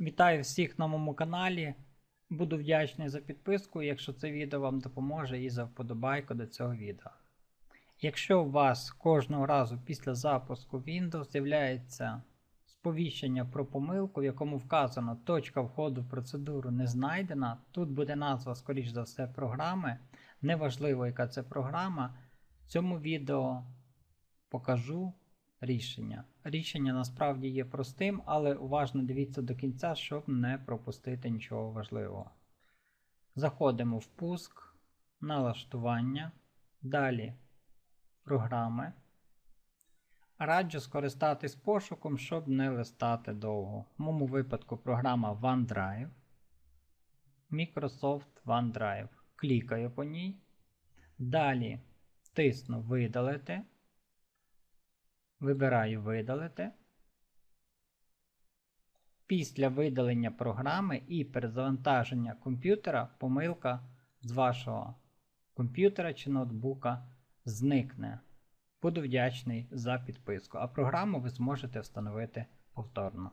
Вітаю всіх на моєму каналі. Буду вдячний за підписку, якщо це відео вам допоможе, і за вподобайку до цього відео. Якщо у вас кожного разу після запуску Windows з'являється сповіщення про помилку, в якому вказано точка входу в процедуру не знайдена, тут буде назва, скоріш за все, програми. Неважливо, яка це програма. В цьому відео покажу рішення. Рішення насправді є простим, але уважно дивіться до кінця, щоб не пропустити нічого важливого. Заходимо в пуск, налаштування, далі програми. Раджу скористатись пошуком, щоб не листати довго. В моєму випадку програма OneDrive. Microsoft OneDrive. Клікаю по ній. Далі тисну видалити. Вибираю видалити. Після видалення програми і перезавантаження комп'ютера помилка з вашого комп'ютера чи ноутбука зникне. Буду вдячний за підписку, а програму ви зможете встановити повторно.